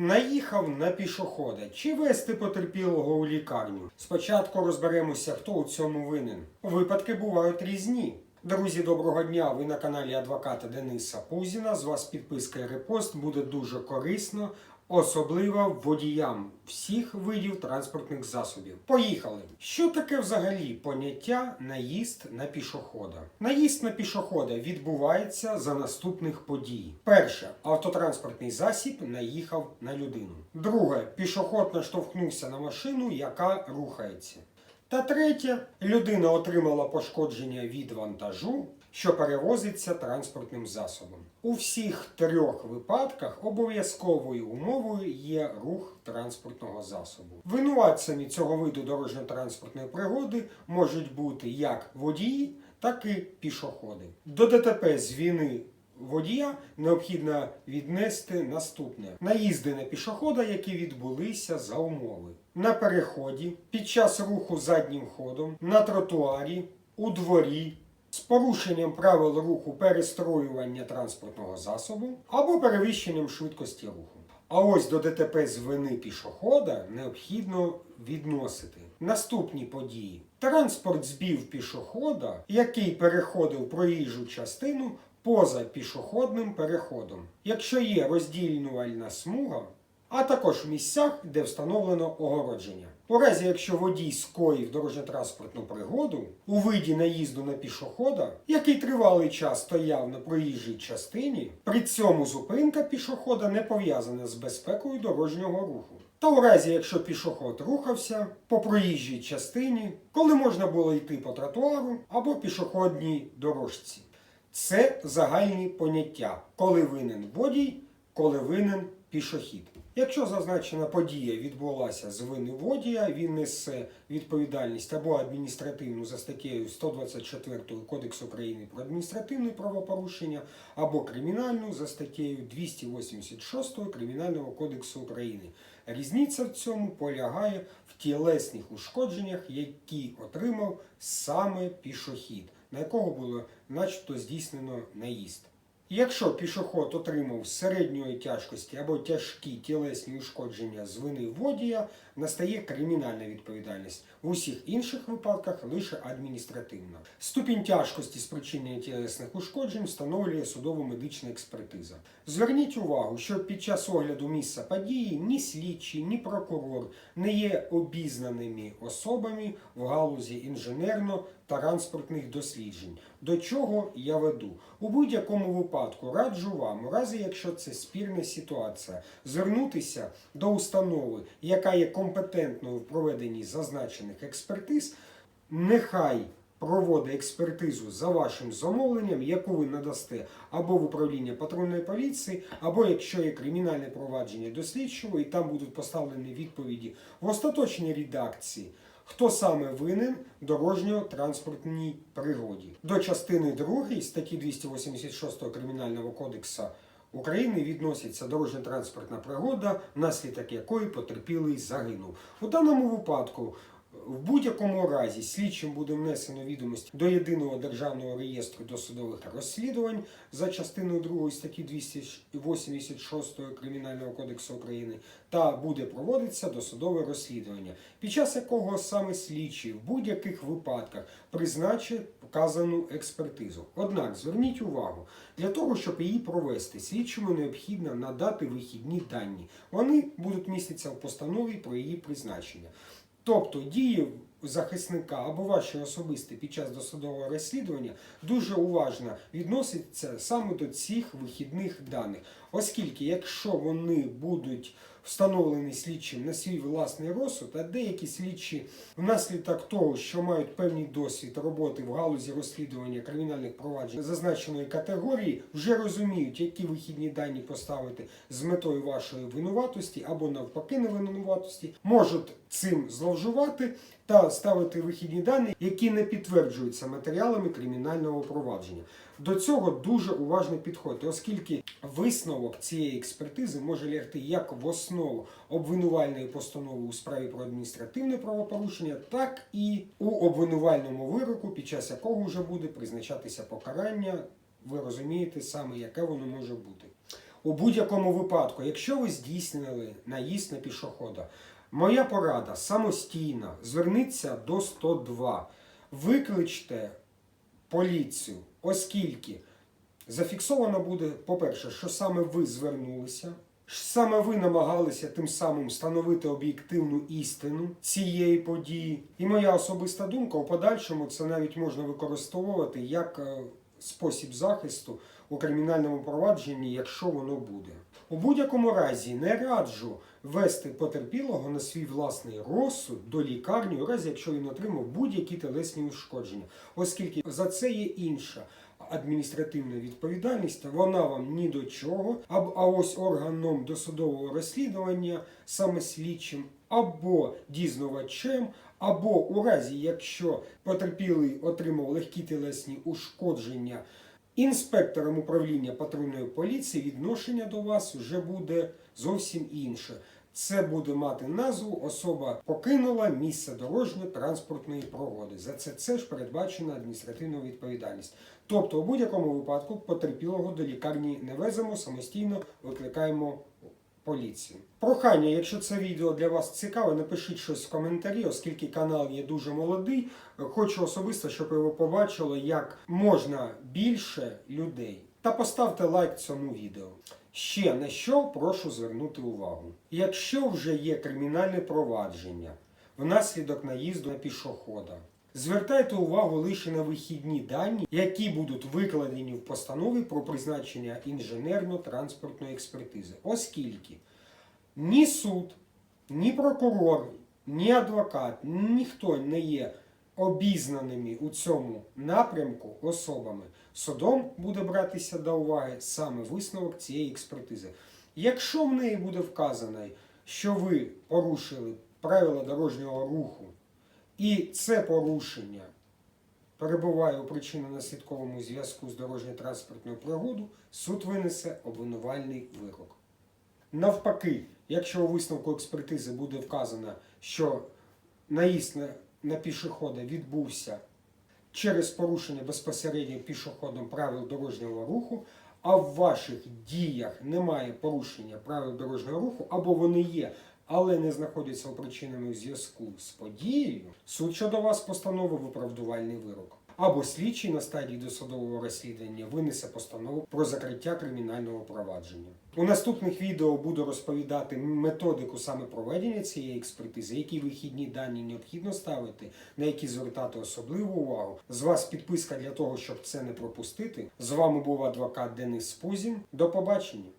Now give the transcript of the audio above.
Наїхав на пішохода чи вести потерпілого у лікарню. Спочатку розберемося, хто у цьому винен. Випадки бувають різні. Друзі, доброго дня! Ви на каналі адвоката Дениса Пузіна. З вас підписка і репост буде дуже корисно, особливо водіям всіх видів транспортних засобів. Поїхали! Що таке взагалі поняття наїзд на пішохода? Наїзд на пішохода відбувається за наступних подій. Перше, автотранспортний засіб наїхав на людину. Друге, пішоход наштовхнувся на машину, яка рухається. Та третє, людина отримала пошкодження від вантажу, що перевозиться транспортним засобом. У всіх трьох випадках обов'язковою умовою є рух транспортного засобу. Винуватцями цього виду дорожньо-транспортної пригоди можуть бути як водії, так і пішоходи. До ДТП з вини водія необхідно віднести наступне: наїзди на пішохода, які відбулися за умови на переході, під час руху заднім ходом, на тротуарі, у дворі. З порушенням правил руху перестроювання транспортного засобу або перевищенням швидкості руху. А ось до ДТП з вини пішохода необхідно відносити наступні події: транспорт збив пішохода, який переходив проїжджу частину поза пішохідним переходом, якщо є роздільнувальна смуга, а також в місцях, де встановлено огородження. У разі, якщо водій скоїв дорожньо-транспортну пригоду у виді наїзду на пішохода, який тривалий час стояв на проїжджій частині, при цьому зупинка пішохода не пов'язана з безпекою дорожнього руху. Та у разі, якщо пішоход рухався по проїжджій частині, коли можна було йти по тротуару або пішохідній дорожці. Це загальні поняття, коли винен водій, коли винен пішохід. Якщо зазначена подія відбулася з вини водія, він несе відповідальність або адміністративну за статтею 124 Кодексу України про адміністративне правопорушення, або кримінальну за статтею 286 Кримінального кодексу України. Різниця в цьому полягає в тілесних ушкодженнях, які отримав саме пішохід, на якого було начебто здійснено наїзд. Якщо пішоход отримав середньої тяжкості або тяжкі тілесні ушкодження з вини водія, настає кримінальна відповідальність. В усіх інших випадках лише адміністративна. Ступінь тяжкості спричинення тілесних ушкоджень встановлює судово-медична експертиза. Зверніть увагу, що під час огляду місця події ні слідчий, ні прокурор не є обізнаними особами в галузі інженерно транспортних досліджень. До чого я веду? У будь-якому випадку раджу вам, у разі якщо це спірна ситуація, звернутися до установи, яка є компетентною в проведенні зазначених експертиз, нехай проводить експертизу за вашим замовленням, яку ви надасте або в управління патрульної поліції, або якщо є кримінальне провадження до і там будуть поставлені відповіді в остаточній редакції. Хто саме винен дорожньо-транспортній пригоді? До частини 2 статті 286 Кримінального кодексу України відноситься дорожньо-транспортна пригода, внаслідок якої потерпілий загинув. У даному випадку. В будь-якому разі слідчим буде внесено відомості до єдиного державного реєстру досудових розслідувань за частиною 2 статті 286 Кримінального кодексу України та буде проводитися досудове розслідування, під час якого саме слідчий в будь-яких випадках призначить вказану експертизу. Однак зверніть увагу, для того, щоб її провести, слідчому необхідно надати вихідні дані. Вони будуть міститися в постанові про її призначення. Тобто дії захисника або ваші особисті під час досудового розслідування дуже уважно відносяться саме до цих вихідних даних, оскільки якщо вони будуть встановлені слідчим на свій власний розсуд, а деякі слідчі внаслідок того, що мають певний досвід роботи в галузі розслідування кримінальних проваджень зазначеної категорії, вже розуміють, які вихідні дані поставити з метою вашої винуватості або навпаки невинуватості, можуть цим зловживати та ставити вихідні дані, які не підтверджуються матеріалами кримінального провадження. До цього дуже уважно підходьте, оскільки висновок цієї експертизи може лягти як в основу обвинувальної постанови у справі про адміністративне правопорушення, так і у обвинувальному вироку, під час якого вже буде призначатися покарання. Ви розумієте саме, яке воно може бути. У будь-якому випадку, якщо ви здійснили наїзд на пішохода, моя порада самостійно зверніться до 102. Викличте поліцію, оскільки зафіксовано буде, по-перше, що саме ви звернулися, що саме ви намагалися тим самим встановити об'єктивну істину цієї події. І моя особиста думка у подальшому це навіть можна використовувати як е, спосіб захисту у кримінальному провадженні, якщо воно буде. У будь-якому разі не раджу вести потерпілого на свій власний розсуд до лікарні, у разі якщо він отримав будь-які телесні ушкодження, оскільки за це є інша адміністративна відповідальність, вона вам ні до чого, а, ось органом досудового розслідування, саме слідчим, або дізнавачем, або у разі, якщо потерпілий отримав легкі телесні ушкодження, інспектором управління патрульної поліції відношення до вас вже буде зовсім інше. Це буде мати назву особа покинула місце дорожньо-транспортної пригоди. За це це ж передбачена адміністративна відповідальність. Тобто, у будь-якому випадку потерпілого до лікарні не веземо, самостійно викликаємо поліцію. Прохання, якщо це відео для вас цікаве, напишіть щось в коментарі, оскільки канал є дуже молодий. Хочу особисто, щоб ви побачили, як можна більше людей. Та поставте лайк цьому відео. Ще на що прошу звернути увагу. Якщо вже є кримінальне провадження внаслідок наїзду на пішохода, звертайте увагу лише на вихідні дані, які будуть викладені в постанові про призначення інженерно-транспортної експертизи, оскільки ні суд, ні прокурор, ні адвокат, ніхто не є обізнаними у цьому напрямку особами. Судом буде братися до уваги саме висновок цієї експертизи. Якщо в неї буде вказано, що ви порушили правила дорожнього руху, і це порушення перебуває у причинно-наслідковому зв'язку з дорожньо-транспортною пригоду, суд винесе обвинувальний вирок. Навпаки, якщо у висновку експертизи буде вказано, що наїзд на, пішохода відбувся через порушення безпосередньо пішоходом правил дорожнього руху, а в ваших діях немає порушення правил дорожнього руху, або вони є, але не знаходяться у причинному зв'язку з подією, суд щодо вас постановив виправдувальний вирок. Або слідчий на стадії досудового розслідування винесе постанову про закриття кримінального провадження. У наступних відео буду розповідати методику саме проведення цієї експертизи, які вихідні дані необхідно ставити, на які звертати особливу увагу. З вас підписка для того, щоб це не пропустити. З вами був адвокат Денис Пузін. До побачення.